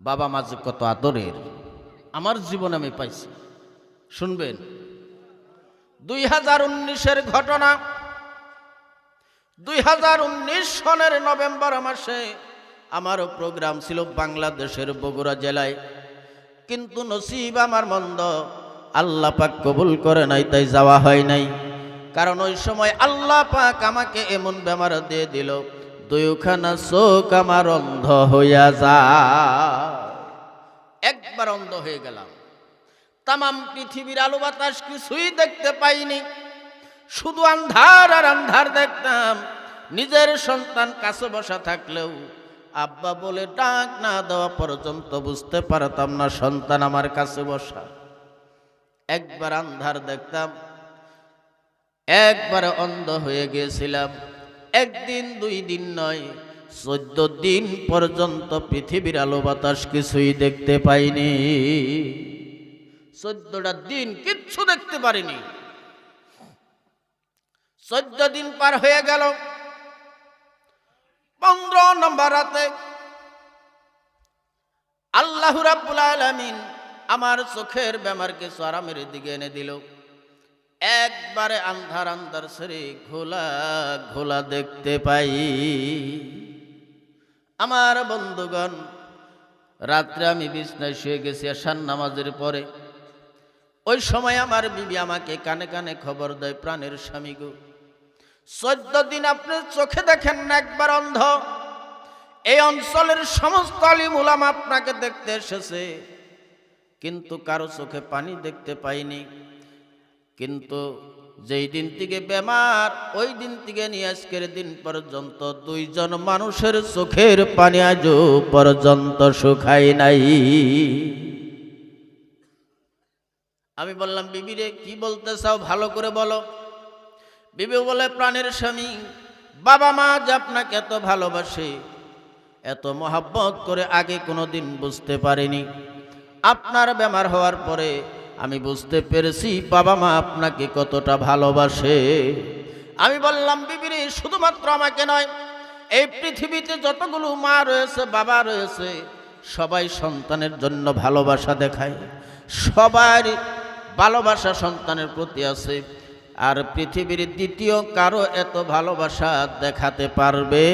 বাবা মা যে কত আদরের, আমার জীবনে আমি পাইছি। শুনবেন, দুই হাজার উনিশের ঘটনা, দুই হাজার উনিশ সনের নভেম্বর মাসে আমারও প্রোগ্রাম ছিল বাংলাদেশের বগুড়া জেলায়। কিন্তু নসিব আমার মন্দ, আল্লাহ পাক কবুল করে নাই, তাই যাওয়া হয় নাই। কারণ ওই সময় আল্লাহ পাক আমাকে এমন বেমার দিয়ে দিল। দুইখানা চোখ আমার অন্ধ হইয়া যা একবার অন্ধ হয়ে গেলাম। তামাম পৃথিবীর আলো বাতাস কিছুই দেখতে পাইনি। শুধু আন্ধার আর আন্ধার দেখতাম। নিজের সন্তান কাছে বসা থাকলেও আব্বা বলে, ডাক না দেওয়া পর্যন্ত বুঝতে পারতাম না সন্তান আমার কাছে বসা। একবার আন্ধার দেখতাম। একবার অন্ধ হয়ে গিয়েছিলাম একদিন, দুই দিন নয়, চোদ্দ দিন পর্যন্ত পৃথিবীর আলো বাতাস কিছুই দেখতে পাইনি। চোদ্দটা দিন কিচ্ছু দেখতে পারিনি। চোদ্দ দিন পার হয়ে গেল। পনেরো নম্বর রাতে আল্লাহ রাব্বুল আলামিন আমার চোখের বেমার কিছু আরামের দিকে এনে দিল। একবারে আন্ধার আন্ধার সেরে ঘোলা ঘোলা দেখতে পাই। আমার বন্ধুগণ, রাত্রে আমি বিছনায় শুয়ে গেছি আসান নামাজের পরে। ওই সময় আমার বিবি আমাকে কানে কানে খবর দেয়, প্রাণের স্বামী গো, চোদ্দ দিন আপনি চোখে দেখেন না, একবার অন্ধ। এই অঞ্চলের সমস্ত আলিমুলাম আপনাকে দেখতে এসেছে, কিন্তু কারও চোখে পানি দেখতে পাইনি। কিন্তু যেই দিন থেকে বেমার, ওই দিন থেকে নিয়ে আজকের দিন পর্যন্ত দুইজন মানুষের চোখের পানি আজও পর্যন্ত শুকাই নাই। আমি বললাম বিবিরে কি বলতে চাও? ভালো করে বলো। বিবি বলে, প্রাণের স্বামী, বাবা মা যে আপনাকে এত ভালোবাসে, এত মহাব্বত করে আগে কোনো দিন বুঝতে পারিনি। আপনার বেমার হওয়ার পরে আমি বুঝতে পেরেছি, বাবা মা আপনাকে কতটা ভালোবাসে। আমি বললাম, বিবিরে, শুধুমাত্র আমাকে নয়, এই পৃথিবীতে যতগুলো মা রয়েছে, বাবা রয়েছে, সবাই সন্তানের জন্য ভালোবাসা দেখায়। সবার ভালোবাসা সন্তানের প্রতি আছে, আর পৃথিবীর দ্বিতীয় কারও এত ভালোবাসা দেখাতে পারবে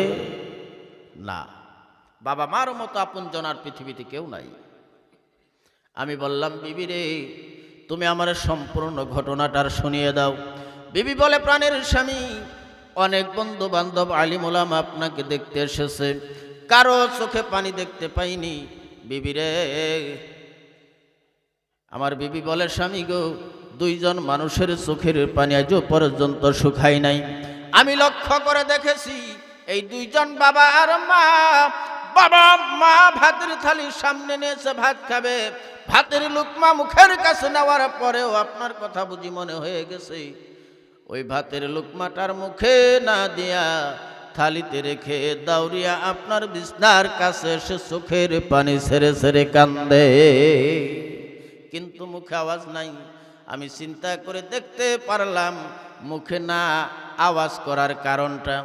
না। বাবা মার মতো আপনজনার পৃথিবীতে কেউ নাই। আমি বললাম বিবি রে তুমি আমার সম্পূর্ণ ঘটনাটার শুনিয়ে দাও। বিবি বলে, প্রাণের স্বামী, অনেক বন্ধু বান্ধব আলিমুলাম আপনাকে দেখতে এসেছে। কারও চোখে পানি দেখতে পাইনি। বিবি রে, আমার বিবি বলে, স্বামী গো, দুইজন মানুষের চোখের পানি আজও পর্যন্ত শুকাই নাই। আমি লক্ষ্য করে দেখেছি, এই দুইজন বাবা আর মা বাবা, মা ভাতের থালির সামনে নিয়েছে ভাত খাবে। ভাতের লুকমা মুখের কাছে নেওয়ার পরেও আপনার কথা বুঝি মনে হয়ে গেছে। ওই ভাতের লুকমাটার মুখে না দিয়া থালিতে রেখে দাউরিয়া আপনার বিছনার কাছে এসে চোখের পানি ছেড়ে ছেড়ে কান্দে। কিন্তু মুখে আওয়াজ নাই। আমি চিন্তা করে দেখতে পারলাম মুখে না আওয়াজ করার কারণটা।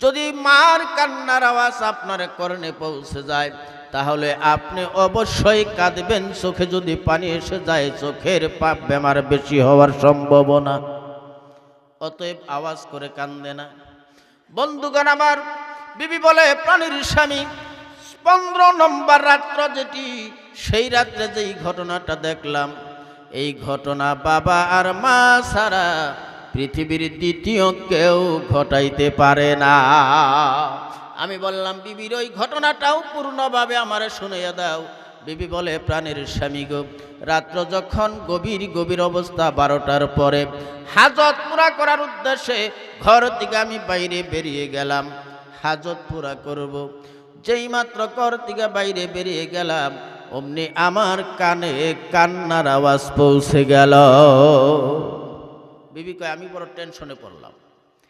যদি মার কান্নার আওয়াজ আপনার কর্ণে পৌঁছে যায়, তাহলে আপনি অবশ্যই কাঁদবেন, চোখে যদি পানি এসে যায়, চোখের পাপ বেমার বেশি হওয়ার সম্ভাবনা। অতএব আওয়াজ করে কান্দে না। বন্ধুগণ আমার, বিবি বলে, প্রাণীর স্বামী, পনেরো নম্বর রাত্র যেটি, সেই রাত্রে যেই ঘটনাটা দেখলাম, এই ঘটনা বাবা আর মা ছাড়া পৃথিবীর দ্বিতীয় কেউ ঘটাইতে পারে না। আমি বললাম, বিবির ওই ঘটনাটাও পূর্ণভাবে আমার শুনিয়ে দাও। বিবি বলে, প্রাণের স্বামী গো, রাত্র যখন গভীর গভীর অবস্থা বারোটার পরে হাজত পুরা করার উদ্দেশ্যে ঘর থেকে আমি বাইরে বেরিয়ে গেলাম। হাজত পুরা করব, যেই মাত্র ঘর থেকে বাইরে বেরিয়ে গেলাম, অমনি আমার কানে কান্নার আওয়াজ পৌঁছে গেল। বিবি কয়, আমি বড় টেনশনে পড়লাম।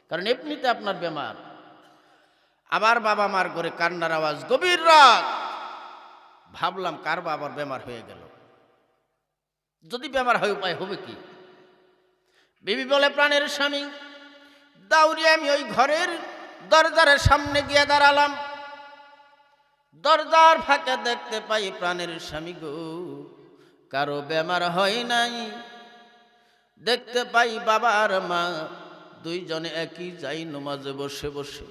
কারণ এমনিতে আপনার বেমার। আবার বাবা মার করে কান্নার আওয়াজ, গভীর রাত! ভাবলাম, কার বাবার বেমার হয়ে গেল? যদি বেমার হয় উপায় হবে কি? বিবি বলে, প্রাণের স্বামী, দাউরি আমি ওই ঘরের দরজার সামনে গিয়ে দাঁড়ালাম। দরজার ফাঁকে দেখতে পাই প্রাণের স্বামী গো, কারও বেমার হয় নাই। দেখতে পাই বাবার মা। দুইজনে একই যাই নমাজে বসে বসে।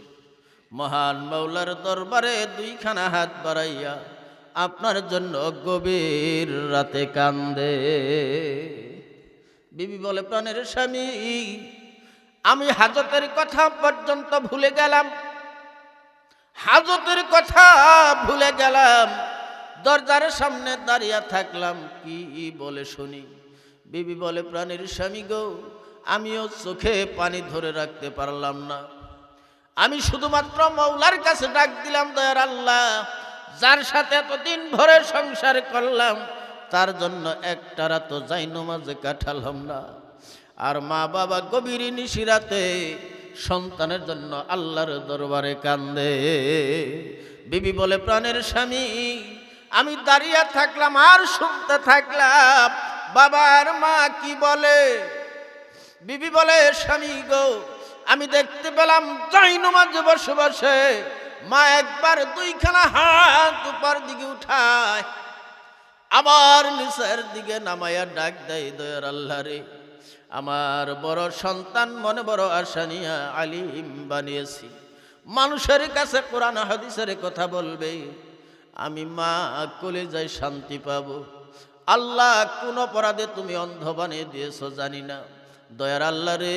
মহান মৌলার দরবারে দুইখানা হাত বাড়াইয়া আপনার জন্য গভীর রাতে কান্দে। বিবি বলে, প্রাণের স্বামী, আমি হাজতের কথা পর্যন্ত ভুলে গেলাম। হাজতের কথা ভুলে গেলাম। দরজার সামনে দাঁড়িয়ে থাকলাম, কি বলে শুনি? বিবি বলে, প্রাণের স্বামী গো, আমিও চোখে পানি ধরে রাখতে পারলাম না। আমি শুধুমাত্র মৌলার কাছে ডাক দিলাম, দয়ার আল্লাহ, যার সাথে এতদিন ভরে সংসার করলাম, তার জন্য একটা রাত যাই নমাজে কাটালাম না। আর মা বাবা গভীর নিশিরাতে সন্তানের জন্য আল্লাহর দরবারে কান্দে। বিবি বলে, প্রাণের স্বামী, আমি দাঁড়িয়ে থাকলাম আর শুনতে থাকলাম বাবার মা কি বলে? বিবি বলে, স্বামী গো, আমি দেখতে পেলাম যাই নমাজে বসে বসে। মা একবার দুইখানা হাত উপর দিকে উঠায়, আবার নিচের দিকে নামাইয়া ডাক দেয়, দয়ার আল্লাহ রে, আমার বড় সন্তান মনে বড় আশা নিয়া আলিম বানিয়েছি। মানুষের কাছে কোরআন হাদিসের কথা বলবে, আমি মা কলে যাই শান্তি পাবো। আল্লাহ কোন অপরাধে তুমি অন্ধ বানিয়ে দিয়েছ জানি না। দয়ার আল্লাহ রে,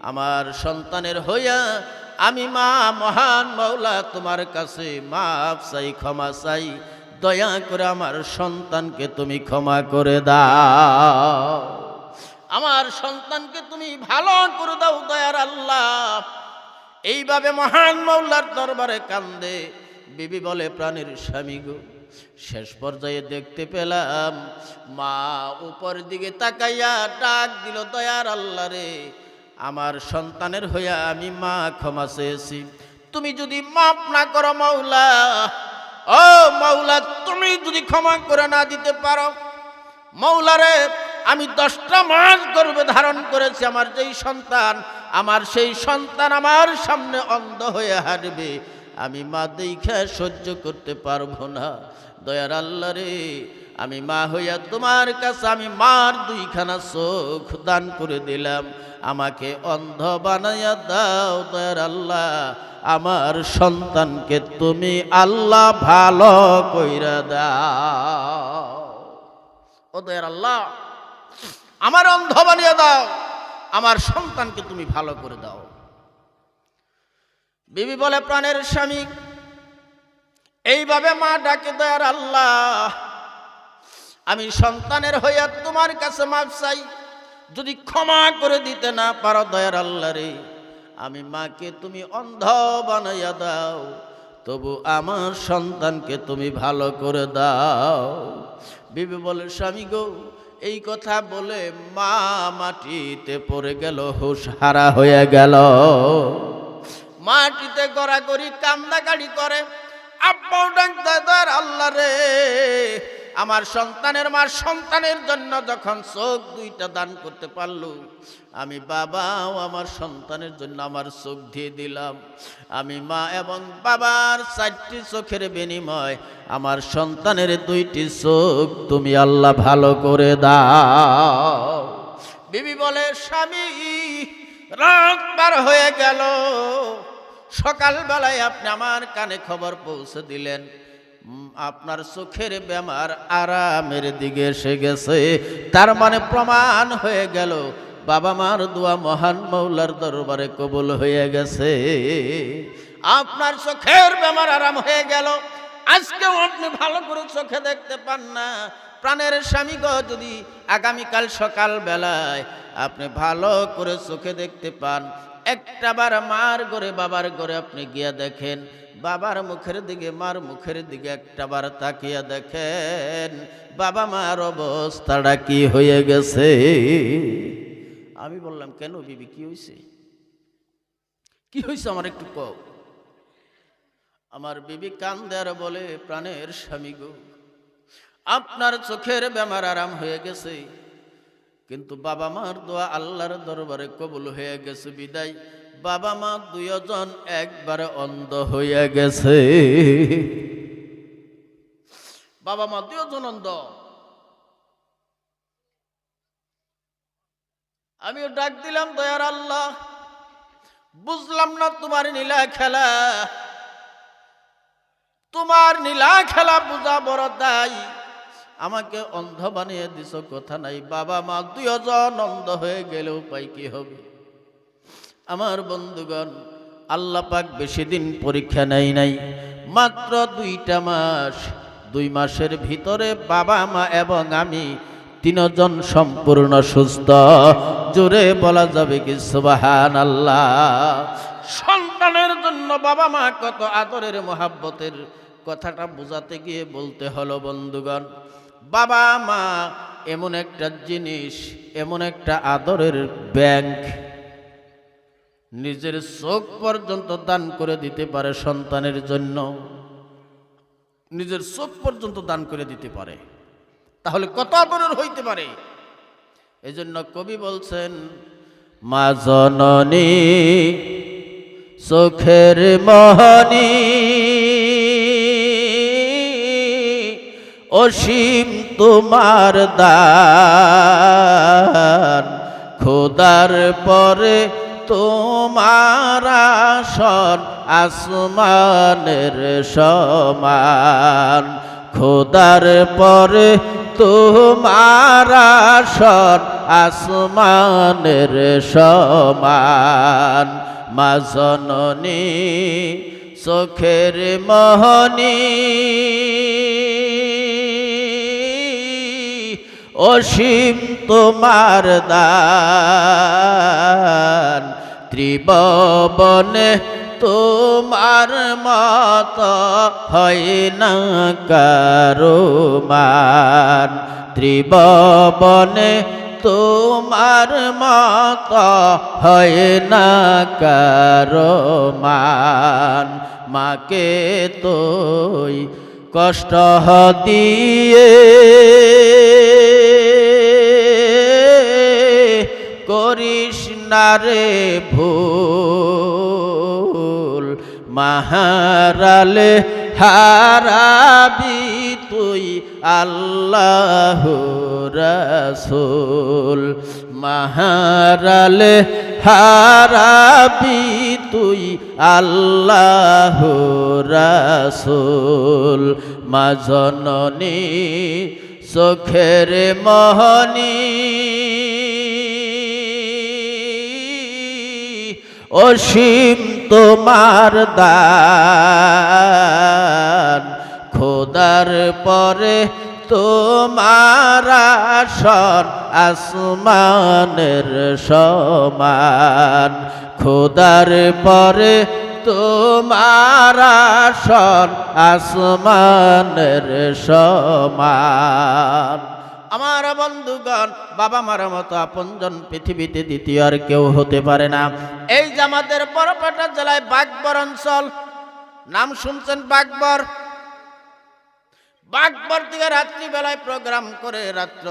আমার সন্তানের হইয়া আমি মা, মহান মৌলা তোমার কাছে মাফ চাই, ক্ষমা চাই। দয়া করে আমার সন্তানকে তুমি ক্ষমা করে দাও। আমার সন্তানকে তুমি ভালো করে দাও, দয়ার আল্লাহ। এইভাবে মহান মৌলার দরবারে কান্দে। বিবি বলে, প্রাণের স্বামী গো শেষ পর্যায়ে দেখতে পেলাম, মা উপর দিকে তাকাইয়া ডাক দিল, দয়ার আল্লাহ রে, আমার সন্তানের হইয়া আমি মা ক্ষমা চেয়েছি। তুমি যদি মাফ না করো মাওলা, ও মাওলা, তুমি যদি ক্ষমা করে না দিতে পারো মৌলারে আমি দশটা মাস গর্ভে ধারণ করেছি, আমার যেই সন্তান, আমার সেই সন্তান আমার সামনে অন্ধ হয়ে হাঁটবে। আমি মা দেখে সহ্য করতে পারব না। দয়ার আল্লাহ রে, আমি মা হইয়া তোমার কাছে আমি মার দুইখানা চোখ দান করে দিলাম। আমাকে অন্ধ বানাইয়া দাও দয়ার আল্লাহ। আমার সন্তানকে তুমি আল্লাহ ভালো কইরা দাও। ও দয়ার আল্লাহ, আমার অন্ধ বানিয়ে দাও। আমার সন্তানকে তুমি ভালো করে দাও। বিবি বলে প্রাণের স্বামী, এইভাবে মা ডাকে দয়ার আল্লাহ, আমি সন্তানের হইয়া তোমার কাছে মাপ চাই। যদি ক্ষমা করে দিতে না পারো দয়ার আল্লাহ রে, আমি মাকে তুমি অন্ধ বানাইয়া দাও, তবু আমার সন্তানকে তুমি ভালো করে দাও। বিবি বলে, স্বামী গো, এই কথা বলে মা মাটিতে পড়ে গেল হুশ হারা হয়ে গেল। মাটিতে গড়াগড়ি কান্দাকাড়ি করে, আব্বাও ডাক দাদার আল্লাহ রে, আমার সন্তানের মা সন্তানের জন্য যখন চোখ দুইটা দান করতে পারল, আমি বাবাও আমার সন্তানের জন্য আমার চোখ দিয়ে দিলাম। আমি মা এবং বাবার চারটি চোখের বিনিময়, আমার সন্তানের দুইটি চোখ তুমি আল্লাহ ভালো করে দাও। বিবি বলে, স্বামী, রাত পার হয়ে গেল। সকালবেলায় আপনি আমার কানে খবর পৌঁছে দিলেন। আপনার চোখের বেমার আরামের দিকে এসে গেছে। তার মানে প্রমাণ হয়ে গেল, বাবা মার দোয়া মহান মৌলার দরবারে কবুল হয়ে গেছে। আপনার চোখের বেমার আরাম হয়ে গেল। আজকেও আপনি ভালো করে চোখে দেখতে পান না। প্রাণের স্বামী গো, যদি আগামীকাল সকাল বেলায় আপনি ভালো করে চোখে দেখতে পান একটাবার মার ঘরে, বাবার ঘরে আপনি গিয়া দেখেন, বাবার মুখের দিকে, মার মুখের দিকে একটাবার তাকিয়া দেখেন, বাবা মার অবস্থাটা কি হয়ে গেছে? আমি বললাম, কেন বিবি, কি হয়েছে কি হয়েছে আমার একটু কও? আমার বিবি কান্দে আর বলে, প্রাণের স্বামী গো, আপনার চোখের বেমার আরাম হয়ে গেছে। কিন্তু বাবা মার দোয়া আল্লাহর দরবারে কবুল হয়ে গেছে বিদায়। বাবা মা দুইজন একবারে অন্ধ হয়ে গেছে। বাবা মা দুজন অন্ধ। আমিও ডাক দিলাম, দয়ার আল্লাহ, বুঝলাম না তোমার নীলা খেলা। তোমার নীলা খেলা বুঝা বড় দায়। আমাকে অন্ধ বানিয়ে দিছ কথা নাই। বাবা মা দুজন অন্ধ হয়ে গেলেও পাই কি হবে? আমার বন্ধুগণ, আল্লাহ পাক বেশি দিন পরীক্ষা নেই নাই। মাত্র দুইটা মাস, দুই মাসের ভিতরে বাবা মা এবং আমি তিনজন সম্পূর্ণ সুস্থ। জোরে বলা যাবে কি সুবাহান আল্লাহ সন্তানের জন্য বাবা মা কত আদরের মহাব্বতের কথাটা বোঝাতে গিয়ে বলতে হলো বন্ধুগণ। বাবা মা, এমন একটা জিনিস, এমন একটা আদরের ব্যাংক। নিজের চোখ পর্যন্ত দান করে দিতে পারে সন্তানের জন্য। নিজের চোখ পর্যন্ত দান করে দিতে পারে। তাহলে কত আদরের হইতে পারে? এই জন্য কবি বলছেন, মা জননী, চোখের মহনী অসীম তোমার দান। খোদার পরে তোমার আসন আসমানের সমান। খোদার পরে তোমার আসন আসমানের সমান। মা জননী, চোখের মহনী অসীম তোমার দান, ত্রিভবনে তোমার মত হয় না কারও মান, ত্রিভবনে তোমার মত হয় না কারও মান। মাকে তোই কষ্ট দিয়ে করিস না রে ভুল মাহারালে হারাবি তুই আল্লাহ রসুল, মাহারালে হারাবি তুই আল্লাহ রসুল, মা জননী চোখের মহনী অসীম তোমার দান। খোদার পরে তোমার আসন আসমানের সমান। খোদার পরে তোমার আসন আসমানের সমান। আমার বন্ধুগণ, বাবা মার মতো আপনজন পৃথিবীতে দ্বিতীয় আর কেউ হতে পারে না। এই যে আমাদের বড়পাটা জেলায় বাগবর অঞ্চল, নাম শুনছেন বাগবর? বাগবর দিকে রাত্রিবেলায় প্রোগ্রাম করে রাত্র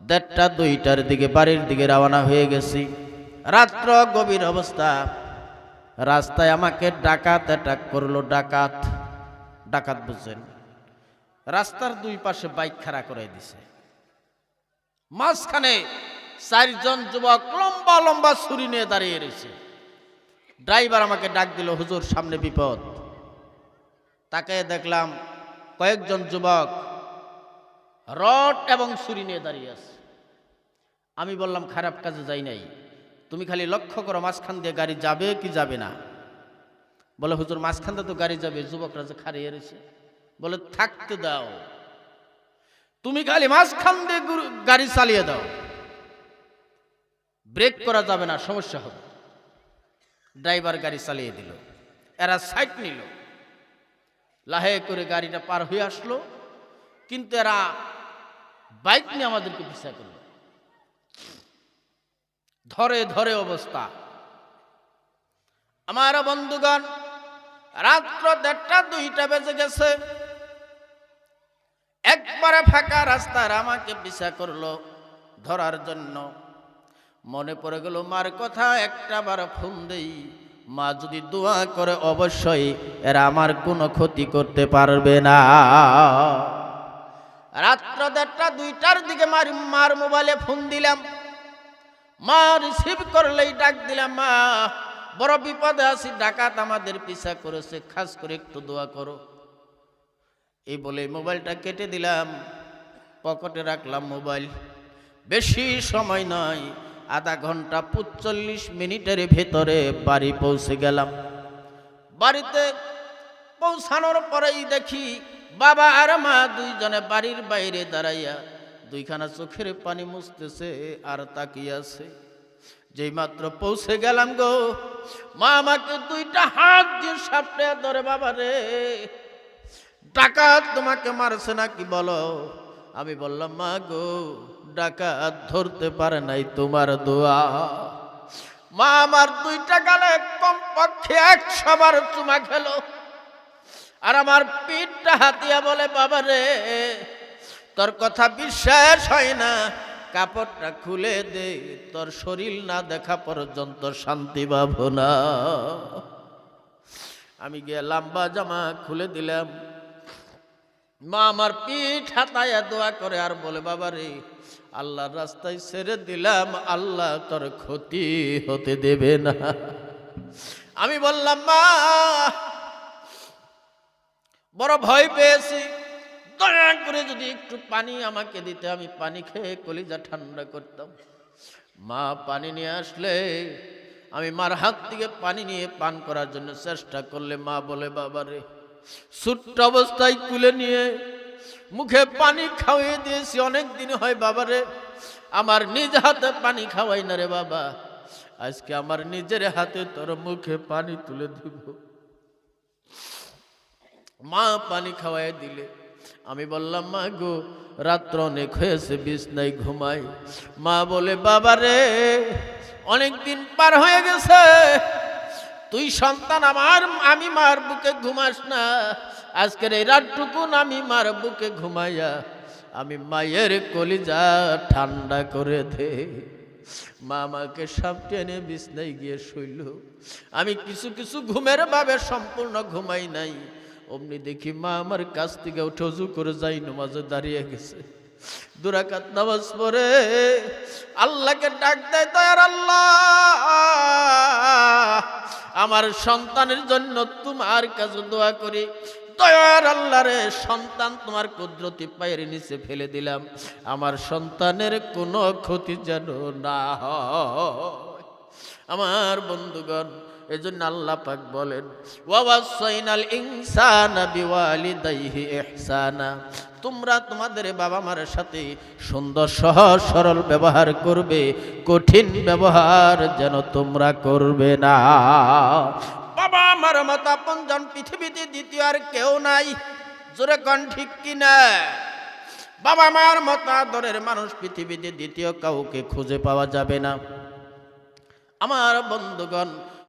দেড়টা, দুইটার দিকে, বাড়ির দিকে রওনা হয়ে গেছি। রাত্র গভীর অবস্থা। রাস্তায় আমাকে ডাকাত অ্যাটাক করল, ডাকাত ডাকাত বুঝছেন। রাস্তার দুই পাশে বাইক খাড়া করে দিছে। মাঝখানে চারজন যুবক লম্বা লম্বা ছুরি নিয়ে দাঁড়িয়ে রয়েছে। ড্রাইভার আমাকে ডাক দিল, হুজুর, সামনে বিপদ। তাকে দেখলাম কয়েকজন যুবক রড এবং ছুরি নিয়ে দাঁড়িয়ে আছে। আমি বললাম, খারাপ কাজে যাই নাই। তুমি খালি লক্ষ্য করো, মাঝখান দিয়ে গাড়ি যাবে কি যাবে না? বলে, হুজুর, মাঝখান দিয়ে তো গাড়ি যাবে। যুবকরা যে খারিয়ে রয়েছে, বলে, থাকতে দাও। তুমি খালি মাঝখান দিয়ে গাড়ি চালিয়ে দাও। ব্রেক করা যাবে না, সমস্যা হবে। ড্রাইভার গাড়ি চালিয়ে দিল। এরা সাইড নিল। লাহে করে গাড়িটা পার হয়ে আসলো। কিন্তু এরা বাইক নিয়ে আমাদেরকে পিছা করল ধরে ধরে অবস্থা। আমার বন্ধুগণ, রাত্র দেড়টা, দুইটা বেজে গেছে। একবারে ফাঁকা রাস্তার আমাকে পিছা করল ধরার জন্য। মনে পড়ে গেল, মার কথা একটা বার ফোন দেই। মা যদি দোয়া করে অবশ্যই এরা আমার কোনো ক্ষতি করতে পারবে না। রাত্র দেড়টা, দুইটার দিকে মার মার মোবাইলে ফোন দিলাম। মা রিসিভ করলেই ডাক দিলাম, মা, বড় বিপদে আছি, ডাকাত আমাদের পিছা করেছে, খাস করে একটু দোয়া করো। এই বলে মোবাইলটা কেটে দিলাম, পকেটে রাখলাম মোবাইল। বেশি সময় নয় আধা ঘণ্টা পঁচল্লিশ মিনিটের ভেতরে বাড়ি পৌঁছে গেলাম। বাড়িতে পৌঁছানোর পরেই দেখি বাবা আর মা দুইজনে বাড়ির বাইরে দাঁড়াইয়া দুইখানা চোখের পানি মুছতেছে আর তাকিয়াছে যেই মাত্র পৌঁছে গেলাম গো, মা আমাকে দুইটা হাত দিয়ে সাপটে ধরে, বাবা রে ডাকাত তোমাকে মারছে নাকি বলো? আমি বললাম, মা গো, ডাকাত ধরতে পারে নাই তোমার দোয়া। মা আমার দুইটা গালে কমপক্ষে একশো বার চুমা খেলো। আর আমার পিঠটা হাতিয়া বলে, বাবা রে, তোর কথা বিশ্বাস হয় না। কাপড়টা খুলে দে, তোর শরীর না দেখা পর্যন্ত শান্তি পাবো না। আমি গিয়ে লম্বা জামা খুলে দিলাম। মা আমার পিঠ হাতায়া দোয়া করে আর বলে, বাবা রে, আল্লাহর রাস্তায় ছেড়ে দিলাম, আল্লাহ তোর ক্ষতি হতে দেবে না। আমি বললাম, মা, বড় ভয় পেয়েছি। দয়া করে যদি একটু পানি আমাকে দিতে, আমি পানি খেয়ে কলিজা ঠান্ডা করতাম। মা পানি নিয়ে আসলে, আমি মার হাত থেকে পানি নিয়ে পান করার জন্য চেষ্টা করলে মা বলে বাবারে ছোট্ট অবস্থায় তুলে নিয়ে মুখে পানি খাওয়িয়ে দিয়েছি। অনেক দিন হয় বাবারে, আমার নিজ হাতে পানি খাওয়াই না রে বাবা। আজকে আমার নিজের হাতে তোর মুখে পানি তুলে দিব। মা পানি খাওয়াই দিলে। আমি বললাম, মা গো, রাত্র অনেক হয়েছে, বিছনায় ঘুমাই। মা বলে বাবা রে অনেক দিন পার হয়ে গেছে। তুই সন্তান আমার, আমি মার বুকে ঘুমাস না। আজকের এই রাতটুকুন আমি মার বুকে ঘুমাইয়া আমি মায়ের কলিজা ঠান্ডা করে দে। মা আমাকে সাপ টেনে বিছনায় গিয়ে শুইল। আমি কিছু কিছু ঘুমের ভাবে সম্পূর্ণ ঘুমাই নাই। অমনি দেখি মা আমার কাছ থেকে উঠে করে যাই নমাজে দাঁড়িয়ে গেছে। দুরাকাত নামাজ আল্লাহকে ডাক দেয় আল্লাহ, আমার সন্তানের জন্য তোমার কাছে দোয়া করি। দয়ার আল্লাহ রে, সন্তান তোমার কুদরতি পায়ের নিচে ফেলে দিলাম। আমার সন্তানের কোনো ক্ষতি যেন না আমার বন্ধুগণ এজন্য আল্লাহ পাক বলেন ওয়াসাইনাল ইনসানা বিওয়ালিদাইহি ইহসানা। তোমরা তোমাদের বাবা মার সাথে সুন্দর, সহজ, সরল ব্যবহার করবে, কঠিন ব্যবহার যেন তোমরা করবে না। বাবা আমার মতো আপনজন পৃথিবীতে দ্বিতীয় আর কেউ নাই, জোরে কন ঠিক কি কিনা? বাবা মার মতো আদরের মানুষ পৃথিবীতে দ্বিতীয় কাউকে খুঁজে পাওয়া যাবে না। আমার বন্ধুগণ